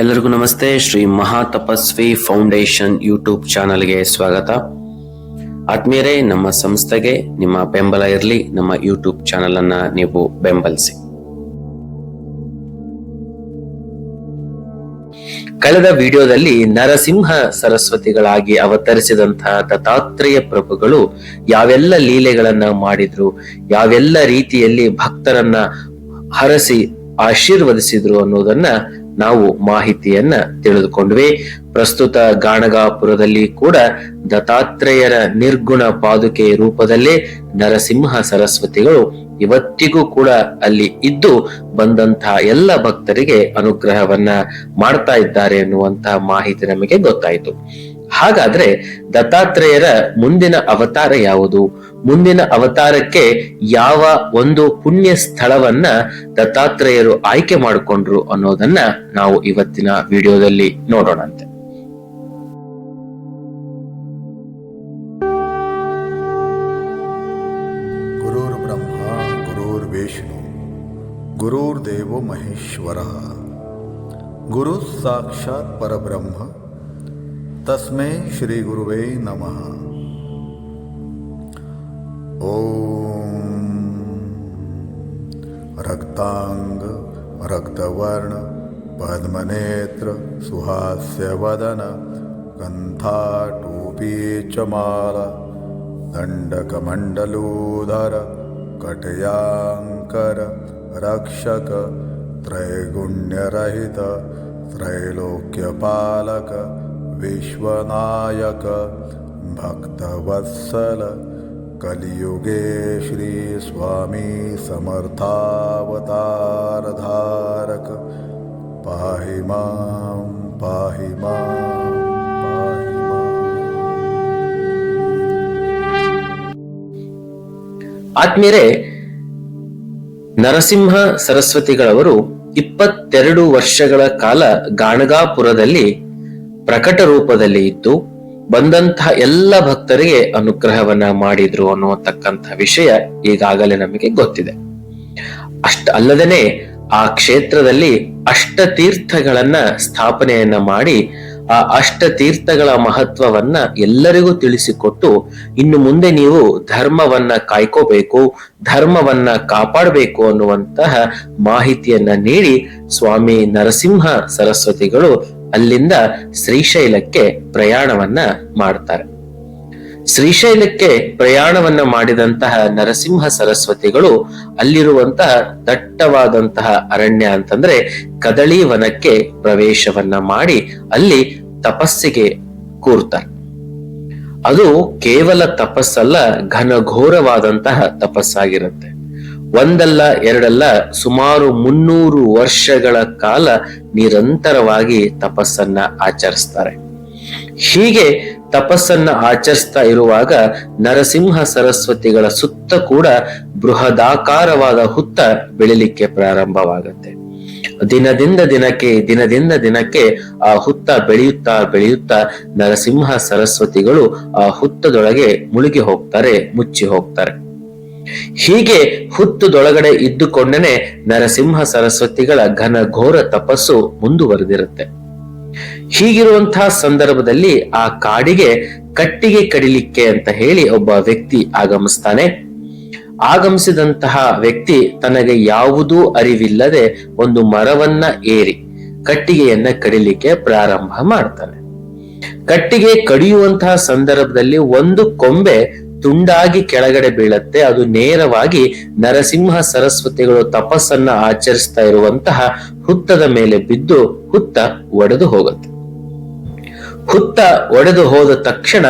ಎಲ್ಲರಿಗೂ ನಮಸ್ತೆ. Shri Mahatapasvi foundation YouTube ಚಾನಲ್ಗೆ ಸ್ವಾಗತ. ಆತ್ಮೀಯರೇ, ನಮ್ಮ ಸಂಸ್ಥೆಗೆ ನಿಮ್ಮ ಬೆಂಬಲ ಇರಲಿ. ನಮ್ಮ ಯೂಟ್ಯೂಬ್ ಚಾನಲ್ ಅನ್ನ ನೀವು ಬೆಂಬಲಿಸಿ. ಕಳೆದ ವಿಡಿಯೋದಲ್ಲಿ ನರಸಿಂಹ ಸರಸ್ವತಿಗಳಾಗಿ ಅವತರಿಸಿದಂತಹ ದತ್ತಾತ್ರೇಯ ಪ್ರಭುಗಳು ಯಾವೆಲ್ಲ ಲೀಲೆಗಳನ್ನ ಮಾಡಿದ್ರು, ಯಾವೆಲ್ಲ ರೀತಿಯಲ್ಲಿ ಭಕ್ತರನ್ನ ಹರಸಿ ಆಶೀರ್ವದಿಸಿದ್ರು ಅನ್ನೋದನ್ನ ನಾವು ಮಾಹಿತಿಯನ್ನ ತಿಳಿದುಕೊಂಡ್ವಿ. ಪ್ರಸ್ತುತ ಗಾಣಗಾಪುರದಲ್ಲಿ ಕೂಡ ದತ್ತಾತ್ರೇಯರ ನಿರ್ಗುಣ ಪಾದುಕೆ ರೂಪದಲ್ಲೇ ನರಸಿಂಹ ಸರಸ್ವತಿಗಳು ಇವತ್ತಿಗೂ ಕೂಡ ಅಲ್ಲಿ ಇದ್ದು ಬಂದಂತಹ ಎಲ್ಲ ಭಕ್ತರಿಗೆ ಅನುಗ್ರಹವನ್ನ ಮಾಡ್ತಾ ಇದ್ದಾರೆ ಎನ್ನುವಂತಹ ಮಾಹಿತಿ ನಮಗೆ ಗೊತ್ತಾಯಿತು. ಹಾಗಾದ್ರೆ ದತ್ತಾತ್ರೇಯರ ಮುಂದಿನ ಅವತಾರ ಯಾವುದು? ಮುಂದಿನ ಅವತಾರಕ್ಕೆ ಯಾವ ಒಂದು ಪುಣ್ಯ ಸ್ಥಳವನ್ನ ದತ್ತಾತ್ರೇಯರು ಆಯ್ಕೆ ಮಾಡಿಕೊಂಡ್ರು ಅನ್ನೋದನ್ನ ನಾವು ಇವತ್ತಿನ ವಿಡಿಯೋದಲ್ಲಿ ನೋಡೋಣಂತೆ. ಗುರುರ್ ಬ್ರಹ್ಮ, ಗುರುರ್ ವಿಷ್ಣು, ಗುರುರ್ ದೇವೋ ಮಹೇಶ್ವರ. ಗುರು ಸಾಕ್ಷಾತ್ ಪರಬ್ರಹ್ಮ तस्मै श्रीगुरुवे नमः। ॐ रक्ताङ्ग रक्तवर्ण पद्मनेत्र सुहास्यवदन कन्थाटोपी च माला दण्डकमण्डलोदर कटयाङ्कर रक्षक त्रैगुण्यरहित त्रैलोक्यपालक विश्वनायक भक्तवत्सल कलियुगे श्रीस्वामी समर्थावतारधारक पाहि मां पाहि मां पाहि माम् ಆತ್ಮೀಯರೇ ನರಸಿಂಹ ಸರಸ್ವತಿಗಳವರು ಇಪ್ಪತ್ತೆರಡು ವರ್ಷಗಳ ಕಾಲ ಗಾಣಗಾಪುರದಲ್ಲಿ ಪ್ರಕಟ ರೂಪದಲ್ಲಿ ಇದ್ದು ಬಂದಂತಹ ಎಲ್ಲ ಭಕ್ತರಿಗೆ ಅನುಗ್ರಹವನ್ನ ಮಾಡಿದ್ರು ಅನ್ನುವತಕ್ಕಂತಹ ವಿಷಯ ಈಗಾಗಲೇ ನಮಗೆ ಗೊತ್ತಿದೆ. ಅಷ್ಟ ಅಲ್ಲದೇನೆ ಆ ಕ್ಷೇತ್ರದಲ್ಲಿ ಅಷ್ಟ ತೀರ್ಥಗಳನ್ನ ಸ್ಥಾಪನೆಯನ್ನ ಮಾಡಿ ಆ ಅಷ್ಟ ತೀರ್ಥಗಳ ಮಹತ್ವವನ್ನ ಎಲ್ಲರಿಗೂ ತಿಳಿಸಿಕೊಟ್ಟು ಇನ್ನು ಮುಂದೆ ನೀವು ಧರ್ಮವನ್ನ ಕಾಯ್ಕೋಬೇಕು, ಧರ್ಮವನ್ನ ಕಾಪಾಡಬೇಕು ಅನ್ನುವಂತಹ ಮಾಹಿತಿಯನ್ನ ನೀಡಿ ಸ್ವಾಮಿ ನರಸಿಂಹ ಸರಸ್ವತಿಗಳು ಅಲ್ಲಿಂದ ಶ್ರೀಶೈಲಕ್ಕೆ ಪ್ರಯಾಣವನ್ನ ಮಾಡ್ತಾರೆ. ಶ್ರೀಶೈಲಕ್ಕೆ ಪ್ರಯಾಣವನ್ನ ಮಾಡಿದಂತಹ ನರಸಿಂಹ ಸರಸ್ವತಿಗಳು ಅಲ್ಲಿರುವಂತಹ ದಟ್ಟವಾದಂತಹ ಅರಣ್ಯ ಅಂತಂದ್ರೆ ಕದಳಿ ವನಕ್ಕೆ ಪ್ರವೇಶವನ್ನ ಮಾಡಿ ಅಲ್ಲಿ ತಪಸ್ಸಿಗೆ ಕೂರ್ತಾರೆ. ಅದು ಕೇವಲ ತಪಸ್ಸಲ್ಲ, ಘನಘೋರವಾದಂತಹ ತಪಸ್ಸಾಗಿರುತ್ತೆ. ಒಂದಲ್ಲ, ಎರಡಲ್ಲ, ಸುಮಾರು ಮುನ್ನೂರು ವರ್ಷಗಳ ಕಾಲ ನಿರಂತರವಾಗಿ ತಪಸ್ಸನ್ನ ಆಚರಿಸ್ತಾರೆ. ಹೀಗೆ ತಪಸ್ಸನ್ನ ಆಚರಿಸ್ತಾ ಇರುವಾಗ ನರಸಿಂಹ ಸರಸ್ವತಿಗಳ ಸುತ್ತ ಕೂಡ ಬೃಹದಾಕಾರವಾದ ಹುತ್ತ ಬೆಳಿಲಿಕ್ಕೆ ಪ್ರಾರಂಭವಾಗುತ್ತೆ. ದಿನದಿಂದ ದಿನಕ್ಕೆ ದಿನದಿಂದ ದಿನಕ್ಕೆ ಆ ಹುತ್ತ ಬೆಳೆಯುತ್ತಾ ಬೆಳೆಯುತ್ತಾ ನರಸಿಂಹ ಸರಸ್ವತಿಗಳು ಆ ಹುತ್ತದೊಳಗೆ ಮುಳುಗಿ ಹೋಗ್ತಾರೆ, ಮುಚ್ಚಿ ಹೋಗ್ತಾರೆ. ಹೀಗೆ ಹುತ್ತದೊಳಗಡೆ ಇದ್ದುಕೊಂಡನೆ ನರಸಿಂಹ ಸರಸ್ವತಿಗಳ ಘನ ಘೋರ ತಪಸ್ಸು ಮುಂದುವರೆದಿರುತ್ತೆ. ಹೀಗಿರುವಂತಹ ಸಂದರ್ಭದಲ್ಲಿ ಆ ಕಾಡಿಗೆ ಕಟ್ಟಿಗೆ ಕಡಿಲಿಕ್ಕೆ ಅಂತ ಹೇಳಿ ಒಬ್ಬ ವ್ಯಕ್ತಿ ಆಗಮಿಸ್ತಾನೆ. ಆಗಮಿಸಿದಂತಹ ವ್ಯಕ್ತಿ ತನಗೆ ಯಾವುದೂ ಅರಿವಿಲ್ಲದೆ ಒಂದು ಮರವನ್ನ ಏರಿ ಕಟ್ಟಿಗೆಯನ್ನ ಕಡಿಲಿಕ್ಕೆ ಪ್ರಾರಂಭ ಮಾಡ್ತಾನೆ. ಕಟ್ಟಿಗೆ ಕಡಿಯುವಂತಹ ಸಂದರ್ಭದಲ್ಲಿ ಒಂದು ಕೊಂಬೆ ತುಂಡಾಗಿ ಕೆಳಗಡೆ ಬೀಳತ್ತೆ, ಅದು ನೇರವಾಗಿ ನರಸಿಂಹ ಸರಸ್ವತಿಗಳು ತಪಸ್ಸನ್ನ ಆಚರಿಸ್ತಾ ಇರುವಂತಹ ಹುತ್ತದ ಮೇಲೆ ಬಿದ್ದು ಹುತ್ತ ಒಡೆದು ಹೋಗುತ್ತೆ. ಹುತ್ತ ಒಡೆದು ಹೋದ ತಕ್ಷಣ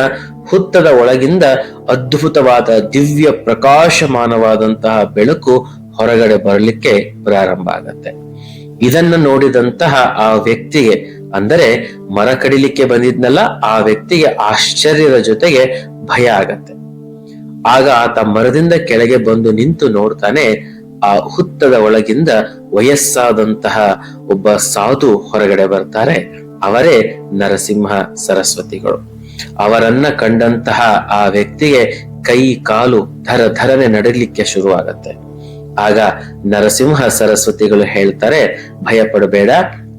ಹುತ್ತದ ಒಳಗಿಂದ ಅದ್ಭುತವಾದ ದಿವ್ಯ ಪ್ರಕಾಶಮಾನವಾದಂತಹ ಬೆಳಕು ಹೊರಗಡೆ ಬರಲಿಕ್ಕೆ ಪ್ರಾರಂಭ ಆಗತ್ತೆ. ಇದನ್ನ ನೋಡಿದಂತಹ ಆ ವ್ಯಕ್ತಿಗೆ, ಅಂದರೆ ಮರ ಕಡಿಲಿಕ್ಕೆ ಬಂದಿದ್ನಲ್ಲ, ಆ ವ್ಯಕ್ತಿಗೆ ಆಶ್ಚರ್ಯದ ಜೊತೆಗೆ ಭಯ ಆಗತ್ತೆ. ಆಗ ಆತ ಮರದಿಂದ ಕೆಳಗೆ ಬಂದು ನಿಂತು ನೋಡ್ತಾನೆ, ಆ ಹುತ್ತದ ಒಳಗಿಂದ ವಯಸ್ಸಾದಂತಹ ಒಬ್ಬ ಸಾಧು ಹೊರಗಡೆ ಬರ್ತಾರೆ. ಅವರೇ ನರಸಿಂಹ ಸರಸ್ವತಿಗಳು. ಅವರನ್ನ ಕಂಡಂತಹ ಆ ವ್ಯಕ್ತಿಗೆ ಕೈ ಕಾಲು ಧರ ಧರನೆ ನಡಲಿಕ್ಕೆ ಶುರುವಾಗತ್ತೆ. ಆಗ ನರಸಿಂಹ ಸರಸ್ವತಿಗಳು ಹೇಳ್ತಾರೆ ಭಯ ಪಡಬೇಡ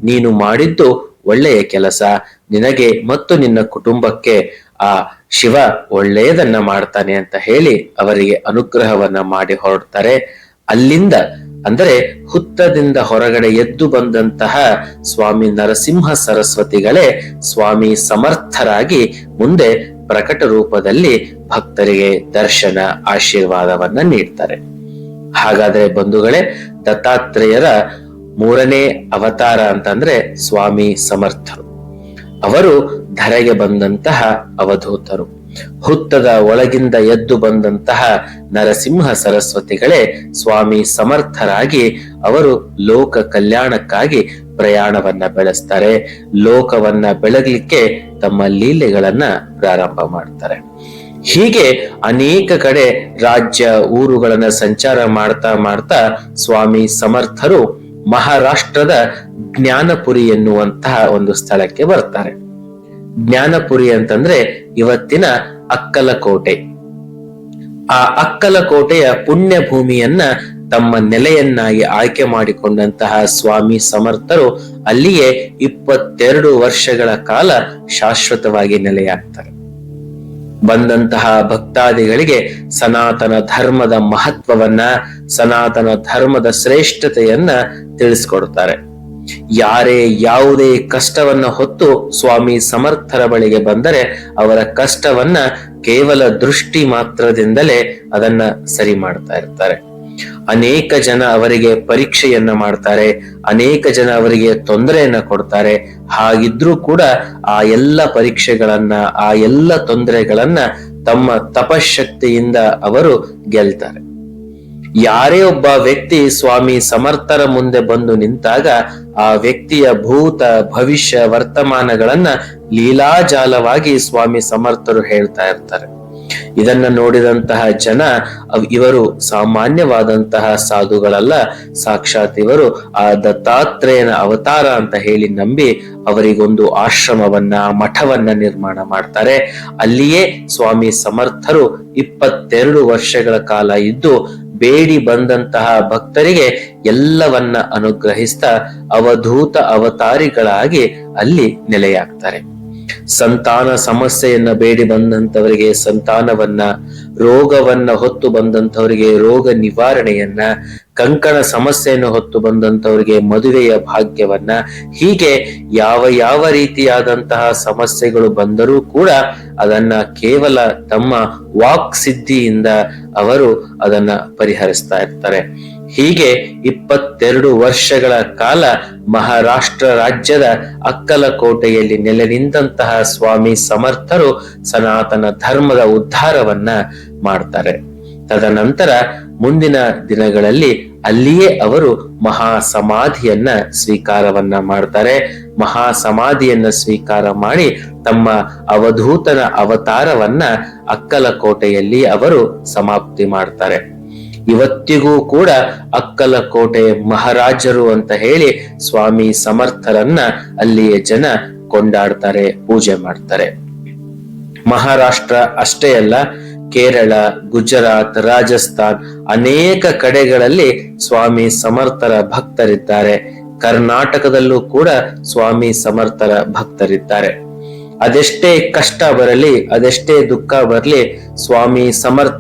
ನೀನು ಮಾಡಿದ್ದು ಒಳ್ಳೆಯ ಕೆಲಸ. ನಿನಗೆ ಮತ್ತು ನಿನ್ನ ಕುಟುಂಬಕ್ಕೆ ಆ ಶಿವ ಒಳ್ಳೆಯದನ್ನ ಮಾಡ್ತಾನೆ ಅಂತ ಹೇಳಿ ಅವರಿಗೆ ಅನುಗ್ರಹವನ್ನ ಮಾಡಿ ಹೊರಡ್ತಾರೆ. ಅಲ್ಲಿಂದ, ಅಂದರೆ ಹುತ್ತದಿಂದ ಹೊರಗಡೆ ಎದ್ದು ಬಂದಂತಹ ಸ್ವಾಮಿ ನರಸಿಂಹ ಸರಸ್ವತಿಗಳೇ ಸ್ವಾಮಿ ಸಮರ್ಥರಾಗಿ ಮುಂದೆ ಪ್ರಕಟ ರೂಪದಲ್ಲಿ ಭಕ್ತರಿಗೆ ದರ್ಶನ, ಆಶೀರ್ವಾದವನ್ನ ನೀಡ್ತಾರೆ. ಹಾಗಾದ್ರೆ ಬಂಧುಗಳೇ, ದತ್ತಾತ್ರೇಯರ ಮೂರನೇ ಅವತಾರ ಅಂತಂದ್ರೆ ಸ್ವಾಮಿ ಸಮರ್ಥರು. ಅವರು ಧರೆಗೆ ಬಂದಂತಹ ಅವಧೂತರು. ಹುತ್ತದ ಒಳಗಿಂದ ಎದ್ದು ಬಂದಂತಹ ನರಸಿಂಹ ಸರಸ್ವತಿಗಳೇ ಸ್ವಾಮಿ ಸಮರ್ಥರಾಗಿ ಅವರು ಲೋಕ ಕಲ್ಯಾಣಕ್ಕಾಗಿ ಪ್ರಯಾಣವನ್ನ ಬೆಳೆಸ್ತಾರೆ. ಲೋಕವನ್ನ ಬೆಳಗಲಿಕ್ಕೆ ತಮ್ಮ ಲೀಲೆಗಳನ್ನ ಪ್ರಾರಂಭ ಮಾಡ್ತಾರೆ. ಹೀಗೆ ಅನೇಕ ಕಡೆ ರಾಜ್ಯ ಊರುಗಳನ್ನ ಸಂಚಾರ ಮಾಡ್ತಾ ಮಾಡ್ತಾ ಸ್ವಾಮಿ ಸಮರ್ಥರು ಮಹಾರಾಷ್ಟ್ರದ ಜ್ಞಾನಪುರಿ ಎನ್ನುವಂತಹ ಒಂದು ಸ್ಥಳಕ್ಕೆ ಬರ್ತಾರೆ ಜ್ಞಾನಪುರಿ ಅಂತಂದ್ರೆ ಇವತ್ತಿನ ಅಕ್ಕಲಕೋಟೆ. ಆ ಅಕ್ಕಲಕೋಟೆಯ ಪುಣ್ಯ ಭೂಮಿಯನ್ನ ತಮ್ಮ ನೆಲೆಯನ್ನಾಗಿ ಆಯ್ಕೆ ಮಾಡಿಕೊಂಡಂತಹ ಸ್ವಾಮಿ ಸಮರ್ಥರು ಅಲ್ಲಿಯೇ ಇಪ್ಪತ್ತೆರಡು ವರ್ಷಗಳ ಕಾಲ ಶಾಶ್ವತವಾಗಿ ನೆಲೆಯಾಗ್ತಾರೆ. ಬಂದಂತಹ ಭಕ್ತಾದಿಗಳಿಗೆ ಸನಾತನ ಧರ್ಮದ ಮಹತ್ವವನ್ನ, ಸನಾತನ ಧರ್ಮದ ಶ್ರೇಷ್ಠತೆಯನ್ನ ತಿಳಿಸ್ಕೊಡ್ತಾರೆ. ಯಾರೇ ಯಾವುದೇ ಕಷ್ಟವನ್ನ ಹೊತ್ತು ಸ್ವಾಮಿ ಸಮರ್ಥರ ಬಳಿಗೆ ಬಂದರೆ ಅವರ ಕಷ್ಟವನ್ನ ಕೇವಲ ದೃಷ್ಟಿ ಮಾತ್ರದಿಂದಲೇ ಅದನ್ನ ಸರಿ ಮಾಡ್ತಾ ಇರ್ತಾರೆ. ಅನೇಕ ಜನ ಅವರಿಗೆ ಪರೀಕ್ಷೆಯನ್ನ ಮಾಡ್ತಾರೆ, ಅನೇಕ ಜನ ಅವರಿಗೆ ತೊಂದರೆಯನ್ನ ಕೊಡ್ತಾರೆ. ಹಾಗಿದ್ರೂ ಕೂಡ ಆ ಎಲ್ಲ ಪರೀಕ್ಷೆಗಳನ್ನ, ಆ ಎಲ್ಲ ತೊಂದರೆಗಳನ್ನ ತಮ್ಮ ತಪಶಕ್ತಿಯಿಂದ ಅವರು ಗೆಲ್ತಾರೆ. ಯಾರೇ ಒಬ್ಬ ವ್ಯಕ್ತಿ ಸ್ವಾಮಿ ಸಮರ್ಥರ ಮುಂದೆ ಬಂದು ನಿಂತಾಗ ಆ ವ್ಯಕ್ತಿಯ ಭೂತ ಭವಿಷ್ಯ ವರ್ತಮಾನಗಳನ್ನ ಲೀಲಾಜಾಲವಾಗಿ ಸ್ವಾಮಿ ಸಮರ್ಥರು ಹೇಳ್ತಾ ಇರ್ತಾರೆ. ಇದನ್ನ ನೋಡಿದಂತಹ ಜನ ಇವರು ಸಾಮಾನ್ಯವಾದಂತಹ ಸಾಧುಗಳಲ್ಲ. ಸಾಕ್ಷಾತ್ ಇವರು ಆ ದತ್ತಾತ್ರೇಯನ ಅವತಾರ ಅಂತ ಹೇಳಿ ನಂಬಿ ಅವರಿಗೊಂದು ಆಶ್ರಮವನ್ನ ಮಠವನ್ನ ನಿರ್ಮಾಣ ಮಾಡ್ತಾರೆ. ಅಲ್ಲಿಯೇ ಸ್ವಾಮಿ ಸಮರ್ಥರು ಇಪ್ಪತ್ತೆರಡು ವರ್ಷಗಳ ಕಾಲ ಇದ್ದು ಬೇಡಿ ಬಂದಂತಹ ಭಕ್ತರಿಗೆ ಎಲ್ಲವನ್ನ ಅನುಗ್ರಹಿಸ್ತಾ ಅವಧೂತ ಅವತಾರಿಗಳಾಗಿ ಅಲ್ಲಿ ನೆಲೆಯಾಗ್ತಾರೆ. ಸಂತಾನ ಸಮಸ್ಯೆಯನ್ನ ಬೇಡಿ ಬಂದಂತವರಿಗೆ ಸಂತಾನವನ್ನ, ರೋಗವನ್ನ ಹೊತ್ತು ಬಂದಂತವರಿಗೆ ರೋಗ ನಿವಾರಣೆಯನ್ನ, ಕಂಕಣ ಸಮಸ್ಯೆಯನ್ನು ಹೊತ್ತು ಬಂದಂತವರಿಗೆ ಮದುವೆಯ ಭಾಗ್ಯವನ್ನ, ಹೀಗೆ ಯಾವ ಯಾವ ರೀತಿಯಾದಂತಹ ಸಮಸ್ಯೆಗಳು ಬಂದರೂ ಕೂಡ ಅದನ್ನ ಕೇವಲ ತಮ್ಮ ವಾಕ್ ಸಿದ್ಧಿಯಿಂದ ಅವರು ಅದನ್ನ ಪರಿಹರಿಸ್ತಾ ಇರ್ತಾರೆ. ಹೀಗೆ ಇಪ್ಪತ್ತೆರಡು ವರ್ಷಗಳ ಕಾಲ ಮಹಾರಾಷ್ಟ್ರ ರಾಜ್ಯದ ಅಕ್ಕಲಕೋಟೆಯಲ್ಲಿ ನೆಲೆ ನಿಂತಹ ಸ್ವಾಮಿ ಸಮರ್ಥರು ಸನಾತನ ಧರ್ಮದ ಉದ್ಧಾರವನ್ನ ಮಾಡ್ತಾರೆ. ತದನಂತರ ಮುಂದಿನ ದಿನಗಳಲ್ಲಿ ಅಲ್ಲಿಯೇ ಅವರು ಮಹಾ ಸಮಾಧಿಯನ್ನ ಸ್ವೀಕಾರವನ್ನ ಮಾಡ್ತಾರೆ. ಮಹಾ ಸಮಾಧಿಯನ್ನ ಸ್ವೀಕಾರ ಮಾಡಿ ತಮ್ಮ ಅವಧೂತನ ಅವತಾರವನ್ನ ಅಕ್ಕಲಕೋಟೆಯಲ್ಲಿ ಅವರು ಸಮಾಪ್ತಿ ಮಾಡ್ತಾರೆ. ಇವತ್ತಿಗೂ ಕೂಡ ಅಕ್ಕಲಕೋಟೆ ಮಹಾರಾಜರು ಅಂತ ಹೇಳಿ ಸ್ವಾಮಿ ಸಮರ್ಥರನ್ನ ಅಲ್ಲಿಯ ಜನ ಕೊಂಡಾಡ್ತಾರೆ, ಪೂಜೆ ಮಾಡ್ತಾರೆ. ಮಹಾರಾಷ್ಟ್ರ ಅಷ್ಟೇ ಅಲ್ಲ, ಕೇರಳ, ಗುಜರಾತ್, ರಾಜಸ್ಥಾನ್ ಅನೇಕ ಕಡೆಗಳಲ್ಲಿ ಸ್ವಾಮಿ ಸಮರ್ಥರ ಭಕ್ತರಿದ್ದಾರೆ. ಕರ್ನಾಟಕದಲ್ಲೂ ಕೂಡ ಸ್ವಾಮಿ ಸಮರ್ಥರ ಭಕ್ತರಿದ್ದಾರೆ. ಅದೆಷ್ಟೇ ಕಷ್ಟ ಬರಲಿ, ಅದೆಷ್ಟೇ ದುಃಖ ಬರಲಿ, ಸ್ವಾಮಿ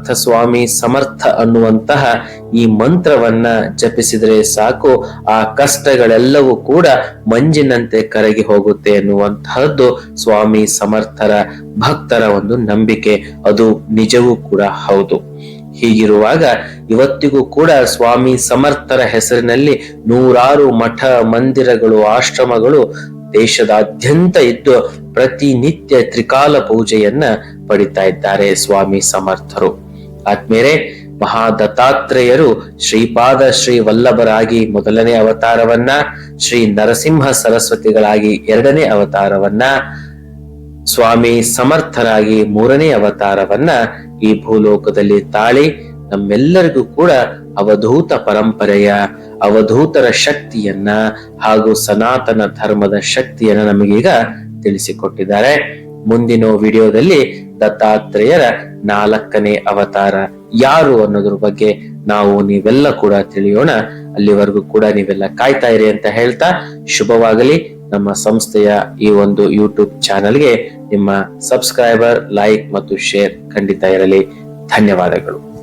ಸಮರ್ಥ ಸ್ವಾಮಿ ಸಮರ್ಥ ಅನ್ನುವಂತಹ ಈ ಮಂತ್ರವನ್ನ ಜಪಿಸಿದರೆ ಸಾಕು. ಆ ಕಷ್ಟಗಳೆಲ್ಲವೂ ಕೂಡ ಮಂಜಿನಂತೆ ಕರಗಿ ಹೋಗುತ್ತೆ ಎನ್ನುವಂತಹದ್ದು ಸ್ವಾಮಿ ಸಮರ್ಥರ ಭಕ್ತರ ಒಂದು ನಂಬಿಕೆ. ಅದು ನಿಜವೂ ಕೂಡ ಹೌದು. ಹೀಗಿರುವಾಗ ಇವತ್ತಿಗೂ ಕೂಡ ಸ್ವಾಮಿ ಸಮರ್ಥರ ಹೆಸರಿನಲ್ಲಿ ನೂರಾರು ಮಠ, ಮಂದಿರಗಳು, ಆಶ್ರಮಗಳು ದೇಶದಾದ್ಯಂತ ಇದ್ದು ಪ್ರತಿನಿತ್ಯ ತ್ರಿಕಾಲ ಪೂಜೆಯನ್ನ ಪಡಿತಾ ಇದ್ದಾರೆ ಸ್ವಾಮಿ ಸಮರ್ಥರು. ಆದ್ಮೇಲೆ ಮಹಾದತ್ತಾತ್ರೇಯರು ಶ್ರೀಪಾದ ಶ್ರೀ ವಲ್ಲಭರಾಗಿ ಮೊದಲನೇ ಅವತಾರವನ್ನ, ಶ್ರೀ ನರಸಿಂಹ ಸರಸ್ವತಿಗಳಾಗಿ ಎರಡನೇ ಅವತಾರವನ್ನ, ಸ್ವಾಮಿ ಸಮರ್ಥರಾಗಿ ಮೂರನೇ ಅವತಾರವನ್ನ ಈ ಭೂಲೋಕದಲ್ಲಿ ತಾಳಿ ನಮ್ಮೆಲ್ಲರಿಗೂ ಕೂಡ ಅವಧೂತ ಪರಂಪರೆಯ, ಅವಧೂತರ ಶಕ್ತಿಯನ್ನ ಹಾಗೂ ಸನಾತನ ಧರ್ಮದ ಶಕ್ತಿಯನ್ನ ನಮಗೀಗ ತಿಳಿಸಿಕೊಟ್ಟಿದ್ದಾರೆ. ಮುಂದಿನ ವಿಡಿಯೋದಲ್ಲಿ ದತ್ತಾತ್ರೇಯರ ನಾಲ್ಕನೇ ಅವತಾರ ಯಾರು ಅನ್ನೋದ್ರ ಬಗ್ಗೆ ನಾವು ನೀವೆಲ್ಲ ಕೂಡ ತಿಳಿಯೋಣ. ಅಲ್ಲಿವರೆಗೂ ಕೂಡ ನೀವೆಲ್ಲ ಕಾಯ್ತಾ ಇರಿ ಅಂತ ಹೇಳ್ತಾ ಶುಭವಾಗಲಿ. ನಮ್ಮ ಸಂಸ್ಥೆಯ ಈ ಒಂದು ಯೂಟ್ಯೂಬ್ ಚಾನೆಲ್ಗೆ ನಿಮ್ಮ ಸಬ್ಸ್ಕ್ರೈಬರ್, ಲೈಕ್ ಮತ್ತು ಶೇರ್ ಖಂಡಿತ ಇರಲಿ. ಧನ್ಯವಾದಗಳು.